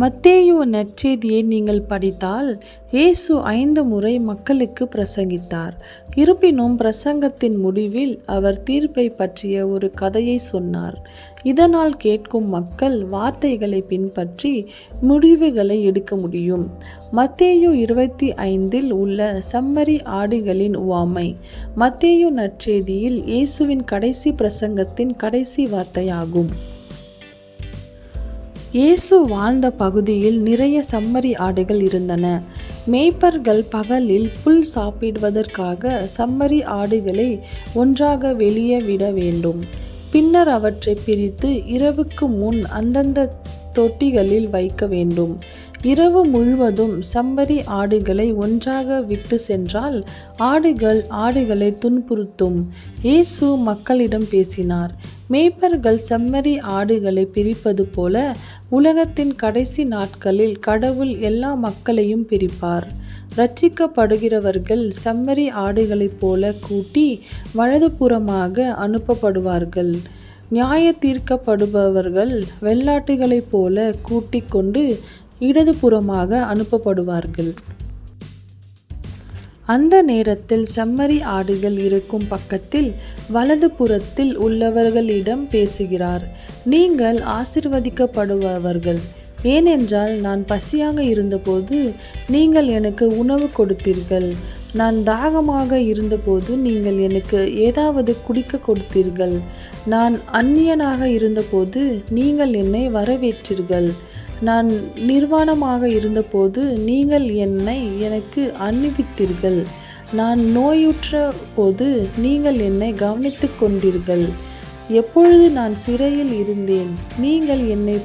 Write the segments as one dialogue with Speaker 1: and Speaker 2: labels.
Speaker 1: மத்தேயு நற்செய்தியை நீங்கள் படித்தால் இயேசு ஐந்து முறை மக்களுக்கு பிரசங்கித்தார். இருப்பினும் பிரசங்கத்தின் முடிவில் அவர் தீர்ப்பை பற்றிய ஒரு கதையை சொன்னார். இதனால் கேட்கும் மக்கள் வார்த்தைகளை பின்பற்றி முடிவுகளை எடுக்க முடியும். மத்தேயு இருபத்தி ஐந்தில் உள்ள செம்மறி ஆடுகளின் உவாமை மத்தேயு நற்செய்தியில் இயேசுவின் கடைசி பிரசங்கத்தின் கடைசி வார்த்தையாகும். இயேசு வாழ்ந்த பகுதியில் நிறைய சம்மரி ஆடுகள் இருந்தன. மேய்ப்பர்கள் பகலில் புல் சாப்பிடுவதற்காக சம்மரி ஆடுகளை ஒன்றாக வெளியே விட வேண்டும். பின்னர் அவற்றை பிரித்து இரவுக்கு முன் அந்தந்த தொட்டிகளில் வைக்க வேண்டும். இரவு முழுவதும் சம்பரி ஆடுகளை ஒன்றாக விட்டு சென்றால் ஆடுகள் ஆடுகளை துன்புறுத்தும். இயேசு மக்களிடம் பேசினார் மேய்ப்பர்கள் செம்மறி ஆடுகளை பிரிப்பது போல உலகத்தின் கடைசி நாட்களில் கடவுள் எல்லா மக்களையும் பிரிப்பார். ரட்சிக்கப்படுகிறவர்கள் செம்மறி ஆடுகளைப் போல கூட்டி வலதுபுறமாக அனுப்பப்படுவார்கள். நியாய தீர்க்கப்படுபவர்கள் வெள்ளாட்டுகளைப் போல கூட்டிக் கொண்டு இடதுபுறமாக அனுப்பப்படுவார்கள். அந்த நேரத்தில் செம்மறி ஆடுகள் இருக்கும் பக்கத்தில் வலது புறத்தில் உள்ளவர்களிடம் பேசுகிறார். நீங்கள் ஆசிர்வதிக்கப்படுபவர்கள். ஏனென்றால் நான் பசியாக இருந்தபோது நீங்கள் எனக்கு உணவு கொடுத்தீர்கள். நான் தாகமாக இருந்தபோது நீங்கள் எனக்கு ஏதாவது குடிக்க கொடுத்தீர்கள். நான் அந்நியனாக இருந்தபோது நீங்கள் என்னை வரவேற்றீர்கள். நான் நிர்வாணமாக இருந்தபோது நீங்கள் என்னை எனக்கு அணிவித்தீர்கள். நான் நோயுற்ற போது நீங்கள் என்னை கவனித்துக் கொண்டீர்கள். எப்பொழுது நான் சிறையில் இருந்தேன் நீங்கள் என்னை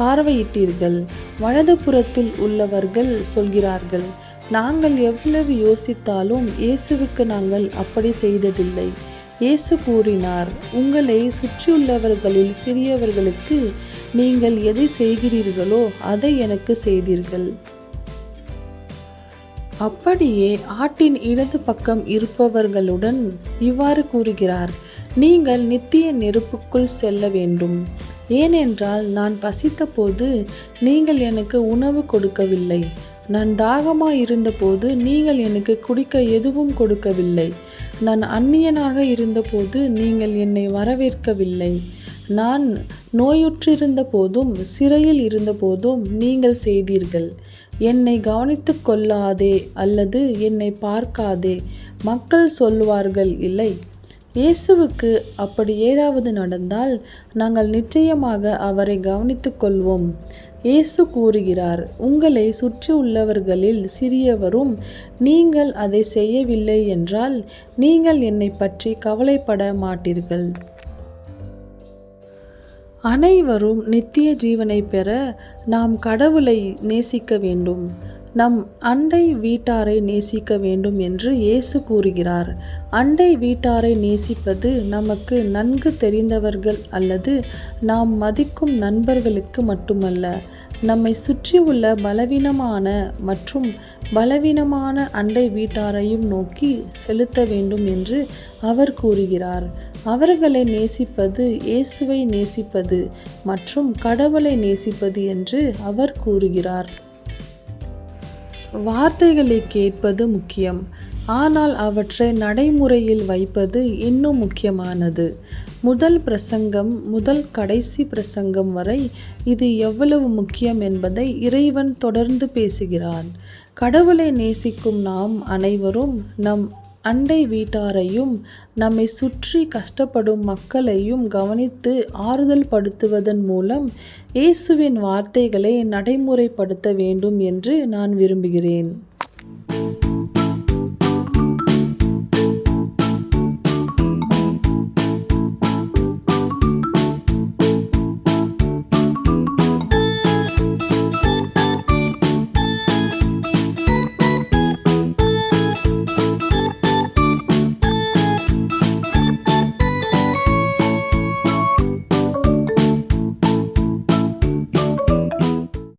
Speaker 1: பார்வையிட்டீர்கள். வலதுபுறத்தில் உள்ளவர்கள் சொல்கிறார்கள் நாங்கள் எவ்வளவு யோசித்தாலும் இயேசுவுக்கு நாங்கள் அப்படி செய்ததில்லை. இயேசு கூறினார் உங்களை சுற்றியுள்ளவர்களில் சிறியவர்களுக்கு நீங்கள் எதை செய்கிறீர்களோ அதை எனக்கு செய்தீர்கள். அப்படியே ஆட்டின் இடது பக்கம் இருப்பவர்களுடன் இவ்வாறு கூறுகிறார் நீங்கள் நித்திய நெருப்புக்குள் செல்ல வேண்டும். ஏனென்றால் நான் பசித்தபோது நீங்கள் எனக்கு உணவு கொடுக்கவில்லை. நான் தாகமாக இருந்தபோது நீங்கள் எனக்கு குடிக்க எதுவும் கொடுக்கவில்லை. நான் அந்நியனாக இருந்தபோது நீங்கள் என்னை வரவேற்கவில்லை. நான் நோயுற்றிருந்த போதும் சிறையில் இருந்தபோதும் நீங்கள் செய்தீர்கள். என்னை கவனித்து கொள்ளாதே அல்லது என்னை பார்க்காதே. மக்கள் சொல்வார்கள் இல்லை. இயேசுவுக்கு அப்படி ஏதாவது நடந்தால் நாங்கள் நிச்சயமாக அவரை கவனித்துக் கொள்வோம். இயேசு கூறுகிறார் உங்களை சுற்றி உள்ளவர்களில் சிறியவரும் நீங்கள் அதை செய்யவில்லை என்றால் நீங்கள் என்னை பற்றி கவலைப்பட மாட்டீர்கள். அனைவரும் நித்திய ஜீவனை பெற நாம் கடவுளை நேசிக்க வேண்டும். நம் அண்டை வீட்டாரை நேசிக்க வேண்டும் என்று இயேசு கூறுகிறார். அண்டை வீட்டாரை நேசிப்பது நமக்கு நன்கு தெரிந்தவர்கள் அல்லது நாம் மதிக்கும் நண்பர்களுக்கு மட்டுமல்ல நம்மை சுற்றி உள்ள பலவீனமான மற்றும் பலவீனமான அண்டை வீட்டாரையும் நோக்கி செலுத்த வேண்டும் என்று அவர் கூறுகிறார். அவர்களை நேசிப்பது இயேசுவை நேசிப்பது மற்றும் கடவுளை நேசிப்பது என்று அவர் கூறுகிறார். வார்த்தைகளை கேட்பது முக்கியம். ஆனால் அவற்றை நடைமுறையில் வைப்பது இன்னும் முக்கியமானது. முதல் பிரசங்கம் முதல் கடைசி பிரசங்கம் வரை இது எவ்வளவு முக்கியம் என்பதை இறைவன் தொடர்ந்து பேசுகிறான். கடவுளை நேசிக்கும் நாம் அனைவரும் நம் அண்டை வீட்டாரையும் நம்மை சுற்றி கஷ்டப்படும் மக்களையும் கவனித்து ஆறுதல் படுத்துவதன் மூலம் இயேசுவின் வார்த்தைகளை நடைமுறைப்படுத்த வேண்டும் என்று நான் விரும்புகிறேன்.